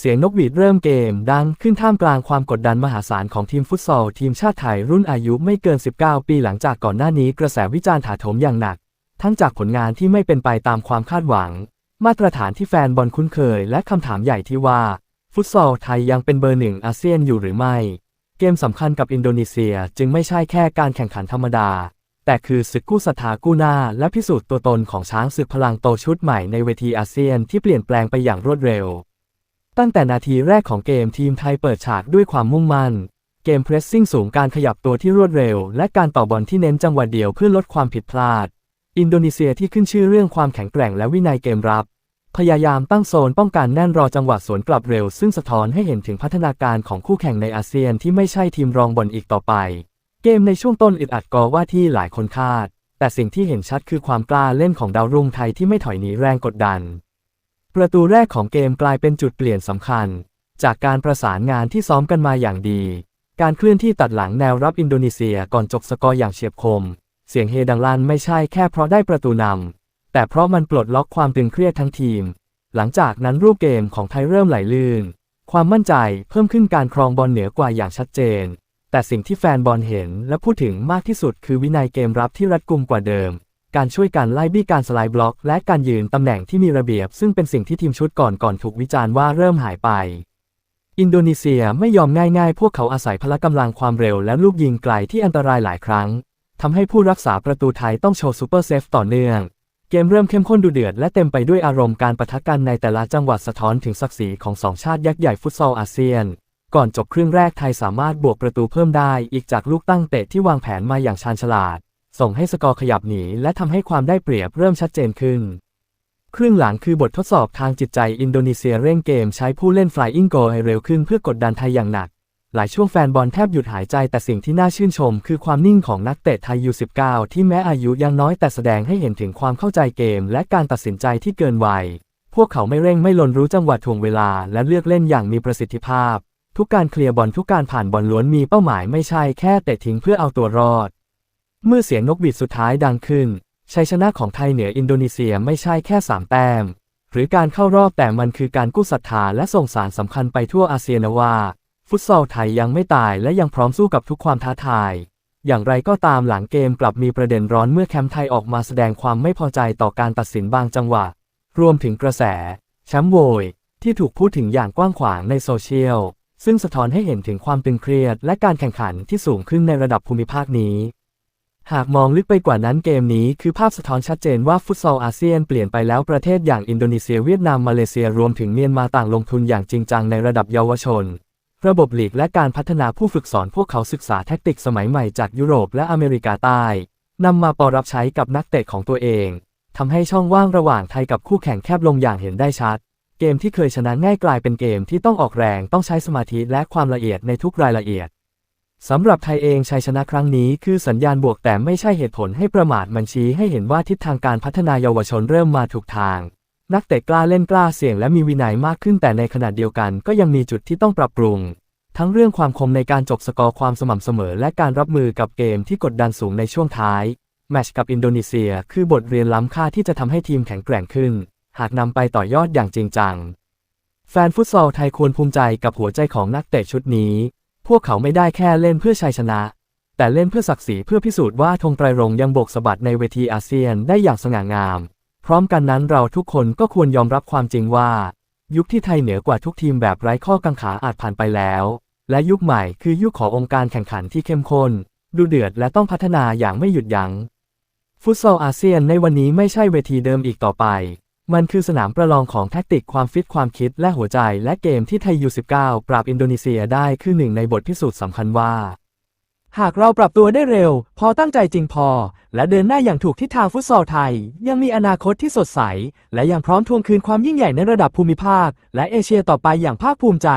เสียงนกหวีดเริ่มเกมดังขึ้นท่ามกลางความกดดันมหาศาลของทีมฟุตซอล ทีมชาติไทยรุ่นอายุไม่เกิน 19 ปีหลังจากก่อนหน้านี้กระแสวิจารณ์ถาโถมอย่างหนัก ทั้งจากผลงานที่ไม่เป็นไปตามความคาดหวัง มาตรฐานที่แฟนบอลคุ้นเคย และคำถามใหญ่ที่ว่า ฟุตซอลไทยยังเป็นเบอร์หนึ่งอาเซียนอยู่หรือไม่ เกมสำคัญกับอินโดนีเซียจึงไม่ใช่แค่การแข่งขันธรรมดา แต่คือศึกกู้ศรัทธากู้หน้า และพิสูจน์ตัวตนของช้างศึกพลังโตชุดใหม่ในเวทีอาเซียนที่เปลี่ยนแปลงไปอย่างรวดเร็ว ตั้งแต่นาทีแรกของเกมทีมไทยเปิดฉากด้วยความมุ่งมั่น เกมเพรสซิ่งสูงการขยับตัวที่รวดเร็ว และการต่อบอลที่เน้นจังหวะเดียวเพื่อลดความผิดพลาด อินโดนีเซียที่ขึ้นชื่อเรื่องความแข็งแกร่งและวินัยเกมรับ พยายามตั้งโซนป้องกันแน่นรอจังหวะสวนกลับเร็ว ซึ่งสะท้อนให้เห็นถึงพัฒนาการของคู่แข่งในอาเซียนที่ไม่ใช่ทีมรองบอลอีกต่อไป เกมในช่วงต้นอึดอัดกอว่าที่หลายคนคาด แต่สิ่งที่เห็นชัดคือความกล้าเล่นของดาวรุ่งไทยที่ไม่ถอยหนีแรงกดดัน ประตูแรกของเกมกลายเป็นจุดเปลี่ยนสำคัญ จากการประสานงานที่ซ้อมกันมาอย่างดี การเคลื่อนที่ตัดหลังแนวรับอินโดนีเซียก่อนจบสกอร์อย่างเฉียบคม เสียงเฮดังลั่นไม่ใช่แค่เพราะได้ประตูนำแต่เพราะมันปลดล็อกความตึงเครียดทั้งทีม หลังจากนั้นรูปเกมของไทยเริ่มไหลลื่น ความมั่นใจเพิ่มขึ้นการครองบอลเหนือกว่าอย่างชัดเจน แต่สิ่งที่แฟนบอลเห็นและพูดถึงมากที่สุดคือวินัยเกมรับที่รัดกุมกว่าเดิม การช่วยกันไล่บี้การสไลด์บล็อก และการยืนตำแหน่งที่มีระเบียบ ซึ่งเป็นสิ่งที่ทีมชุดก่อนก่อนถูกวิจารณ์ว่าเริ่มหายไป อินโดนีเซียไม่ยอมง่ายๆ พวกเขาอาศัยพละกำลังความเร็วและลูกยิงไกลที่อันตรายหลายครั้งทำให้ผู้รักษาประตูไทยต้องโชว์ซูเปอร์เซฟต่อเนื่อง เกมเริ่มเข้มข้นดูเดือดและเต็มไปด้วยอารมณ์การปะทะกันในแต่ละจังหวัดสะท้อนถึงศักดิ์ศรีของสองชาติยักษ์ใหญ่ฟุตซอลอาเซียน ก่อนจบครึ่งแรกไทยสามารถบวกประตูเพิ่มได้อีกจากลูกตั้งเตะที่วางแผนมาอย่างชาญฉลาด ส่งให้สกอร์ขยับหนีและทำให้ความได้เปรียบเริ่มชัดเจนขึ้น ครึ่งหลังคือบททดสอบทางจิตใจอินโดนีเซียเร่งเกมใช้ผู้เล่น Flying Goal ให้เร็วขึ้นเพื่อกดดันไทยอย่างหนัก หลายช่วงแฟนบอลแทบหยุดหายใจแต่สิ่งที่น่าชื่นชม คือความนิ่งของนักเตะไทยยู19ที่แม้อายุยังน้อยแต่แสดงให้เห็นถึงความเข้าใจเกม และการตัดสินใจที่เกินวัย พวกเขาไม่เร่งไม่ลนรู้จังหวะถ่วงเวลา และเลือกเล่นอย่างมีประสิทธิภาพ ทุกการเคลียร์บอลทุกการผ่านบอลล้วนมีเป้าหมายไม่ใช่แค่เตะทิ้งเพื่อเอาตัวรอด เมื่อเสียงนกหวีดสุดท้ายดังขึ้น ชัยชนะของไทยเหนืออินโดนีเซียไม่ใช่แค่สามแต้ม หรือการเข้ารอบแต่มันคือการกู้ศรัทธาและส่งสารสำคัญไปทั่วอาเซียนว่า ฟุตซอลไทยยังไม่ตายและยังพร้อมสู้กับทุกความท้าทาย อย่างไรก็ตามหลังเกมกลับมีประเด็นร้อนเมื่อแคมป์ไทยออกมาแสดงความไม่พอใจต่อการตัดสินบางจังหวะ รวมถึงกระแสแชมป์โวยที่ถูกพูดถึงอย่างกว้างขวางในโซเชียลซึ่งสะท้อนให้เห็นถึงความตึงเครียดและการแข่งขันที่สูงขึ้นในระดับภูมิภาคนี้ หากมองลึกไปกว่านั้นเกมนี้คือภาพสะท้อนชัดเจนว่าฟุตซอลอาเซียนเปลี่ยนไปแล้วประเทศอย่างอินโดนีเซียเวียดนามมาเลเซียรวมถึงเมียนมาต่างลงทุนอย่างจริงจังในระดับเยาวชน ระบบลีกและการพัฒนาผู้ฝึกสอนพวกเขาศึกษาแทคติกสมัยใหม่จากยุโรปและอเมริกาใต้นำมาปรับใช้กับนักเตะของตัวเองทำให้ช่องว่างระหว่างไทยกับคู่แข่งแคบลงอย่างเห็นได้ชัด เกมที่เคยชนะง่ายกลายเป็นเกมที่ต้องออกแรงต้องใช้สมาธิและความละเอียดในทุกรายละเอียด สำหรับไทยเองชัยชนะครั้งนี้คือสัญญาณบวกแต่ไม่ใช่เหตุผลให้ประมาทมันชี้ให้เห็นว่าทิศทางการพัฒนาเยาวชนเริ่มมาถูกทาง นักเตะกล้าเล่นกล้าเสี่ยงและมีวินัยมากขึ้นแต่ในขณะเดียวกันก็ยังมีจุดที่ต้องปรับปรุง ทั้งเรื่องความคมในการจบสกอร์ความสม่ำเสมอ และการรับมือกับเกมที่กดดันสูงในช่วงท้าย แมตช์กับอินโดนีเซีย คือบทเรียนล้ำค่าที่จะทำให้ทีมแข็งแกร่งขึ้น หากนำไปต่อยอดอย่างจริงจัง แฟนฟุตซอลไทยควรภูมิใจกับหัวใจของนักเตะชุดนี้ พวกเขาไม่ได้แค่เล่นเพื่อชัยชนะ แต่เล่นเพื่อศักดิ์ศรีเพื่อพิสูจน์ว่าธงไตรรงยังโบกสะบัดในเวทีอาเซียนได้อย่างสง่างาม พร้อมกันนั้นเราทุกคนก็ควรยอมรับความจริงว่า ยุคที่ไทยเหนือกว่าทุกทีมแบบไร้ข้อกังขาอาจผ่านไปแล้ว และยุคใหม่คือยุคขององค์การแข่งขันที่เข้มข้นดูเดือดและต้องพัฒนาอย่างไม่หยุดยัง้ง ฟุตซอลอาเซียนในวันนี้ไม่ใช่เวทีเดิมอีกต่อไป มันคือสนามประลองของแทคติกความฟิตความคิดและหัวใจและเกมที่ไทยยู19ปราบอินโดนีเซียได้คือหนึ่งในบทพิสูจน์สำคัญว่า หากเราปรับตัวได้เร็ว พอตั้งใจจริงพอ และเดินหน้าอย่างถูกทิศทางฟุตซอลไทย ยังมีอนาคตที่สดใส และยังพร้อมทวงคืนความยิ่งใหญ่ในระดับภูมิภาค และเอเชียต่อไปอย่างภาคภูมิใจ